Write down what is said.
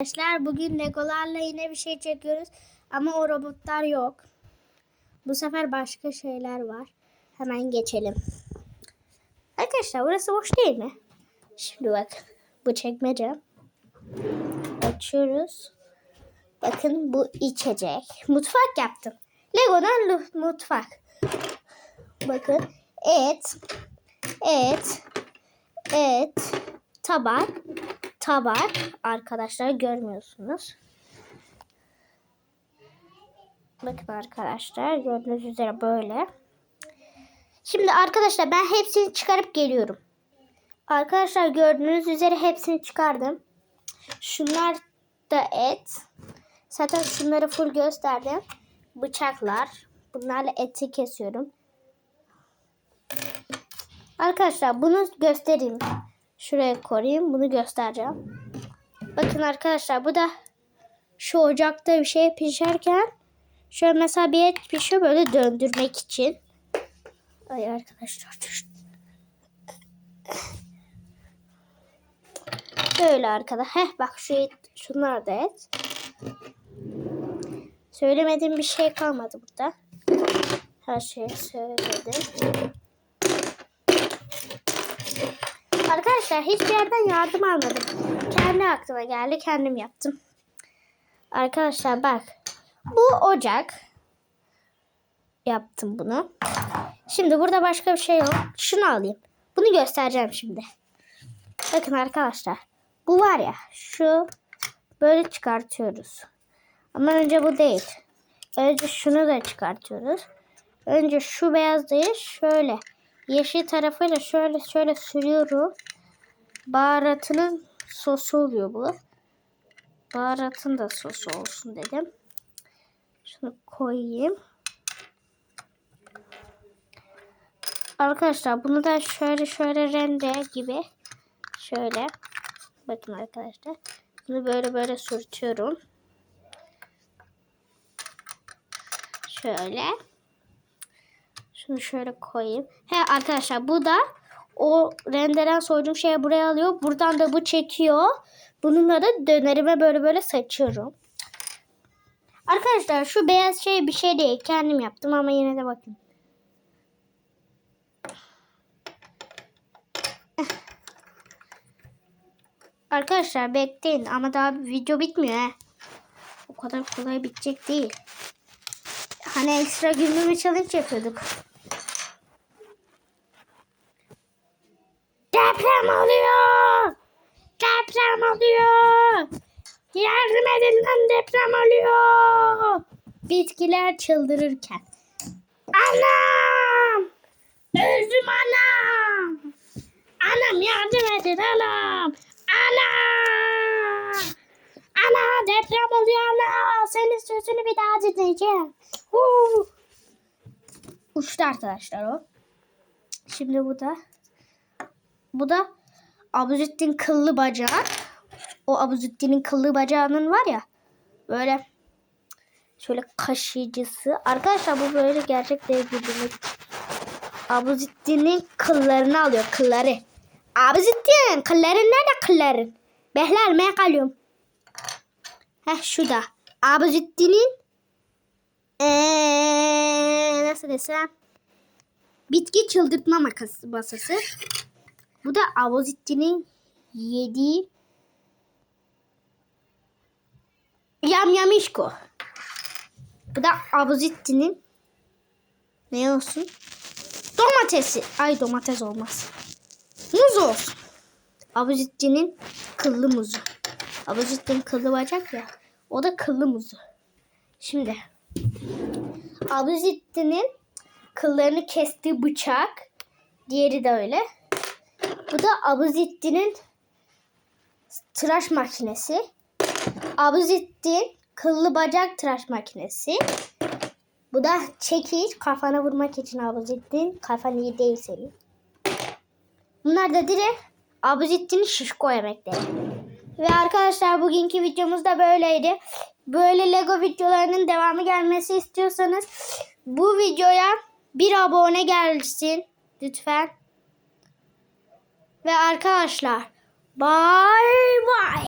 Arkadaşlar bugün Legolarla yine bir şey çekiyoruz ama o robotlar yok. Bu sefer başka şeyler var. Hemen geçelim. Arkadaşlar burası boş değil mi? Şimdi bak bu çekmece. Açıyoruz. Bakın bu içecek. Mutfak yaptım. Lego'dan mutfak. Bakın et, et, et, tabak, tabak arkadaşlar görmüyorsunuz. Bakın arkadaşlar gördüğünüz üzere böyle. Şimdi arkadaşlar ben hepsini çıkarıp geliyorum. Arkadaşlar gördüğünüz üzere hepsini çıkardım. Şunlar da et. Zaten şunları full gösterdim. Bıçaklar. Bunlarla eti kesiyorum. Arkadaşlar bunu göstereyim. Şuraya koyayım. Bunu göstereceğim. Bakın arkadaşlar bu da şu ocakta bir şey pişerken şöyle mesela bir et pişiyor böyle döndürmek için. Ay arkadaşlar. Böyle arkada. Heh bak şu et, şunlar da et. Söylemediğim bir şey kalmadı burada. Her şeyi söyledim. Arkadaşlar hiçbir yerden yardım almadım. Kendi aklıma geldi. Kendim yaptım. Arkadaşlar bak. Bu ocak. Yaptım bunu. Şimdi burada başka bir şey yok. Şunu alayım. Bunu göstereceğim şimdi. Bakın arkadaşlar. Bu var ya. Şu böyle çıkartıyoruz. Ama önce bu değil. Önce şunu da çıkartıyoruz. Önce şu beyazlayı şöyle yeşil tarafıyla şöyle şöyle sürüyorum. Baharatının sosu oluyor bu. Baharatın da sosu olsun dedim. Şunu koyayım. Arkadaşlar bunu da şöyle şöyle rende gibi şöyle bakın arkadaşlar. Bunu böyle böyle sürtüyorum. Şöyle. Şunu şöyle koyayım. He arkadaşlar bu da o rendelen soyduğum şeyi buraya alıyor. Buradan da bu çekiyor. Bununla da dönerime böyle böyle saçıyorum. Arkadaşlar şu beyaz şey bir şey değil. Kendim yaptım ama yine de bakın. Arkadaşlar bekleyin ama daha video bitmiyor he. O kadar kolay bitecek değil. Hani ekstra gülmeme challenge yapıyorduk. Deprem oluyor. Deprem oluyor. Yardım edin lan deprem oluyor. Bitkiler çıldırırken. Anam. Öldüm anam. Anam yardım edin anam. Anam. Ana deprem oluyor ana. Senin sözünü bir daha dinleyeceğim. Huu. Uçtu arkadaşlar o. Şimdi bu da bu da Abuzettin kıllı bacağı. O Abuzettin'in kıllı bacağının var ya böyle şöyle kaşıyıcısı. Arkadaşlar bu böyle gerçek değil bildiğiniz. Abuzettin'in kıllarını alıyor kılları. Abuzettin kılların nerede kılların? Behler me kalıyorum. Heh şu da. Abuzettin'in ee, nasıl desem bitki çıldırtma makası basası. Bu da Avozitti'nin yediği Yamyamişko. Bu da Avozitti'nin ne olsun? Domatesi. Ay domates olmaz. Muz olsun. Avozitti'nin kıllı muzu. Avozitti'nin kıllı bacak ya. O da kıllı muzu. Şimdi Avozitti'nin kıllarını kestiği bıçak. Diğeri de öyle. Bu da Abuzittin'in tıraş makinesi. Abuzittin kıllı bacak tıraş makinesi. Bu da çekiç kafana vurmak için Abuzittin. Kafan iyi değil senin. Bunlar da direkt Abuzittin'in şişko yemekleri. Ve arkadaşlar bugünkü videomuz da böyleydi. Böyle Lego videolarının devamı gelmesi istiyorsanız bu videoya bir abone gelsin lütfen. Ve arkadaşlar bye bye.